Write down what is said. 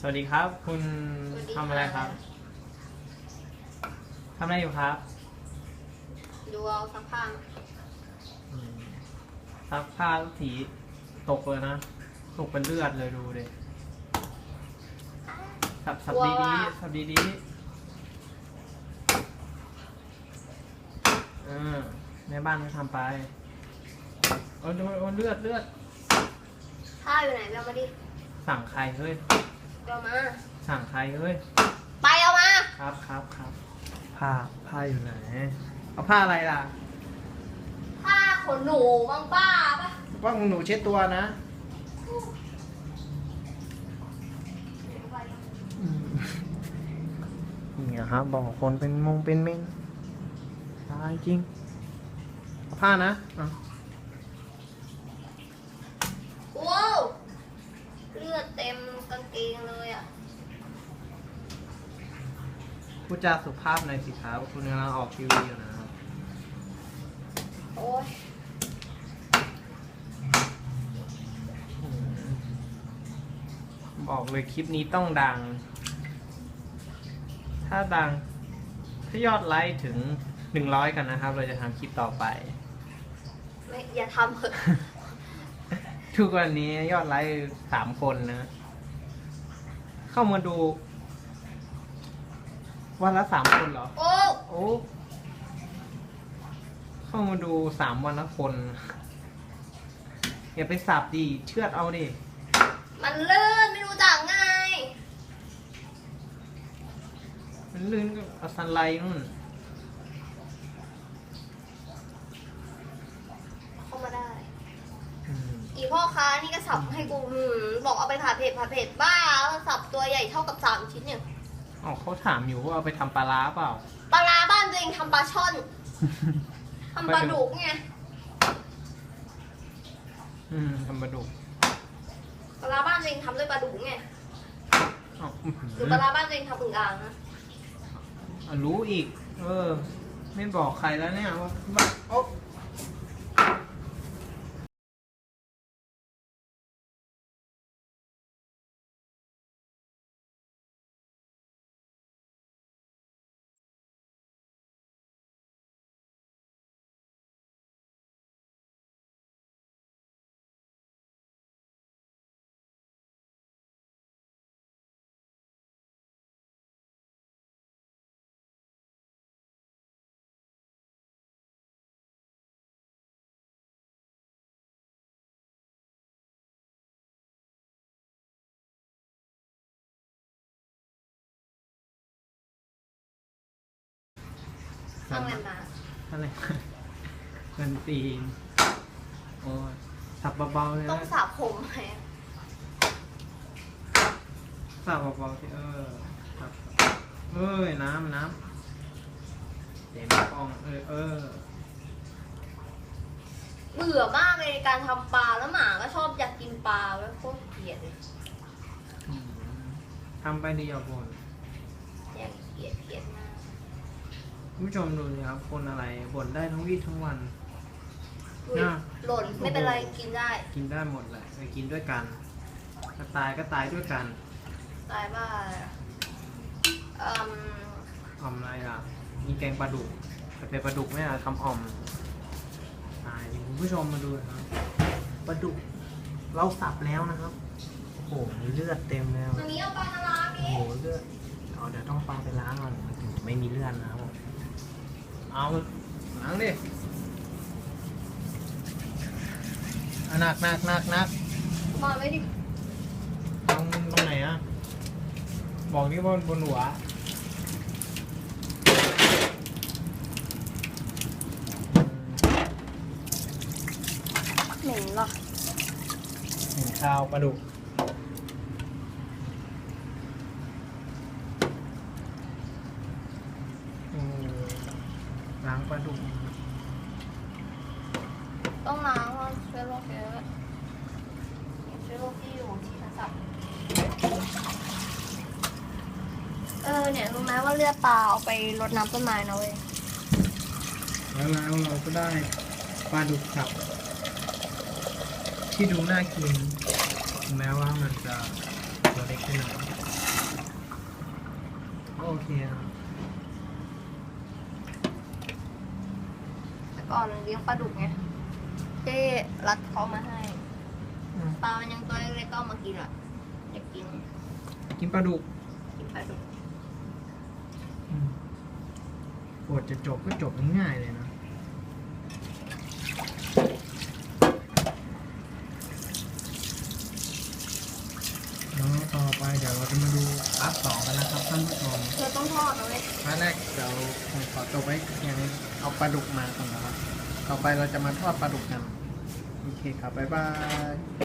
สวัสดีครับ คุณสวัสดีทำอะไรครับทำอะไรอยู่ครับดูเอาสักพักอืมซักผ้าสีตกเลยนะ ตกเป็นเลือดเลยดูดิสับสับดีดีๆสับดีดีๆเออในบ้านก็ทำไปโอ้ยโอ้ยโอ้ยเลือดเลือดผ้าอยู่ไหนไปเอามาดิสั่งใครเฮ้ยไป เอามา สั่งใครเฮ้ย ไปเอามา ครับครับครับผ้าผ้าอยู่ไหน เอาผ้าอะไรล่ะ ผ้าขนหนูบางบ้าปะว่าหนูเช็ดตัวนะเนี่ยครับบอกคนเป็นมงเป็นเมงตายจริงเอาผ้านะอะว้าวเลือดเต็มกางเกงเลยอะ พูดจาสุภาพหน่อยสิครับคุณกำลังออกทีวีอยู่นะครับโอ้ยอืมบอกเลยคลิปนี้ต้องดัง ถ้าดัง ถ้ายอดไลค์ถึงหนึ่งร้อยกันนะครับ เราจะทำคลิปต่อไป ไม่อย่าทำเถอะทุกวันนี้ยอดไลค์สามคนนะ เข้ามาดู วันละสามคนเหรอ โอ้โอ้เข้ามาดูสามวันละคน อย่าไปสับดิเชือดเอาดิ มันเลื่อนไม่รู้จักไง มันลื่นก็เอาสันไลนู่น เข้ามาได้ อืมอีพ่อค้านี่ก็สับให้กูหืมบอกเอาไปผ่าเผ็ดผ่าเผ็ดบ้าแล้วสับตัวใหญ่เท่ากับสามชิ้นเนี่ย อ๋อเขาถามอยู่ว่าเอาไปทำปลาร้าเปล่า ปลาร้าบ้านตัวเองทำปลาช่อนทำปลาดุกไงอืมทำปลาดุกปลาร้าบ้านตัวเองทำด้วยปลาดุกไงอ้าวอื้อหืหรือปลาร้าบ้านตัวเองทำอึ่งอ่างนะอะรู้อีก เออ ไม่บอกใครแล้วเนี่ยว่าว่าโอ๊ะ ทำอะไรมาอะไรเงินตีนโอ้ยสับเบาๆเลยต้องนะสระผมไหมสับเบาๆที่เออสับเอ้ยน้ำน้ำเต็มกล้องเออเออเบื่อมากเลยในการทำปลาแล้วหมาก็ชอบอยากกินปลาแล้วโคตรเกลียดเลยอืมทำไปดีอย่าบ่น ผู้ชมดูสิครับ คนอะไรบ่นได้ทั้งวี่ทั้งวัน อุ๊ยน่ะ หล่นไม่เป็นไรกินได้ กินได้หมดแหละไปกินด้วยกันถ้าตายก็ตายด้วยกันตายบ้าอะไรอะอืมอ่อมอะไรล่ะ มีแกงปลาดุกแต่เป็นปลาดุกไม่อะทำอ่อมตายดิคุณผู้ชมมาดูนะครับปลาดุกเราสับแล้วนะครับ โอ้โหมีเลือดเต็มเลยอันนี้เอาปลามาล้างโอ้ดิโหเลือด เอาเดี๋ยวต้องปลาไปล้างก่อนมันถึงไม่มีเลือดนะครับผมเอาล้างดิเอาหนักหนักหนักหนักมาไม่ดิตรงตรงไหนอะบอกนี่บนบนหัว เหม็นหรอเห็นข้าวปลาดุกอืมล้างปลาดุก ต้องล้างเพราะเชื้อโรคเยอะเชื้อโรคที่อยู่ที่โทรศัพท์เออเนี่ยรู้ไหมว่าเลือดปลาเอาไปรดน้ำต้นไม้นะเว้ยแล้วแล้วเราก็ได้ปลาดุกสับ ที่ดูน่ากินถึงแม้ว่ามันจะตัวเล็กไปหน่อยโอเคครับแต่ก่อนเลี้ยงปลาดุกไง เจ๊รัดเขามาให้อืมปลามันยังตัวเล็กๆก็เอามากินอะอยากกินกินปลาดุกกินปลาดุกอืมบทจะจบก็จบง่ายๆเลยนะ แล้วต่อไปเดี๋ยวเราจะมาดูพาร์ทสองกันนะครับท่านผู้ชม เธอต้องทอดนะเว้ยพาร์ทแรกเดี๋ยวผมขอจบไว้เพียงเอาปลาดุกมาก่อนนะครับ ต่อไปเราจะมาทอดปลาดุกกัน โอเคครับ บ๊ายบาย